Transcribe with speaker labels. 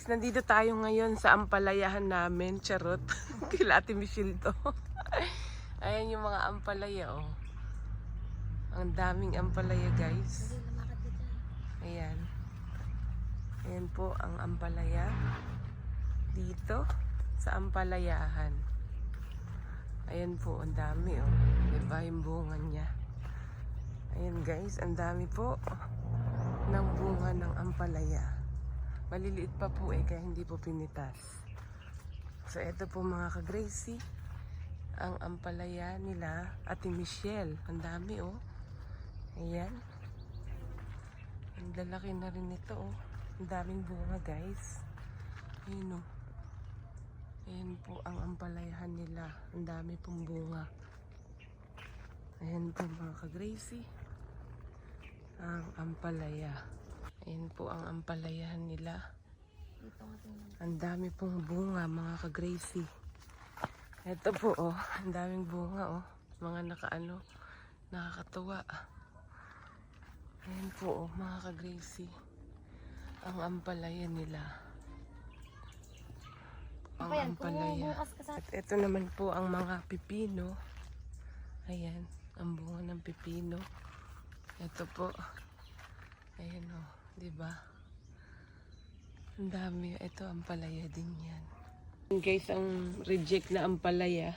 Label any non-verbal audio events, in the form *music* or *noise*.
Speaker 1: guys, nandito tayo ngayon sa ampalayahan namin. Charot. *laughs* Kila Ate Michelle to. *laughs* Ayan yung mga ampalaya oh. Ang daming ampalaya guys. Ayan. Ayan po ang ampalaya. Dito sa ampalayahan. Ayan po, ang dami oh. Diba yung bunga niya. Ayan guys, ang dami po ng bunga ng ampalaya. Maliliit pa po eh, kaya hindi po pinitas. So, eto po mga ka-Gracie, ang ampalaya nila, Ate Michelle. Ang dami oh. Ayan. Ang lalaki na rin ito oh. Ang daming bunga guys. Ayan oh. Ayan po ang ampalayahan nila. Ang dami pong bunga. Ayan po mga ka-Gracie. Ang ampalaya. Ayan po ang ampalayahan nila. Ang dami pong bunga mga ka-Gracie. Ito po oh, ang daming bunga oh. Mga nakaano, nakakatuwa. Ayan po oh, mga ka-Gracie. Ang ampalaya nila. Ang
Speaker 2: Ayan,
Speaker 1: ampalaya. At ito naman po ang mga pipino. Ayan, ang bunga ng pipino. Ito po. Ayan o, di ba? Ang dami. Ito ang palaya din yan. Guys, ang reject na ang palaya.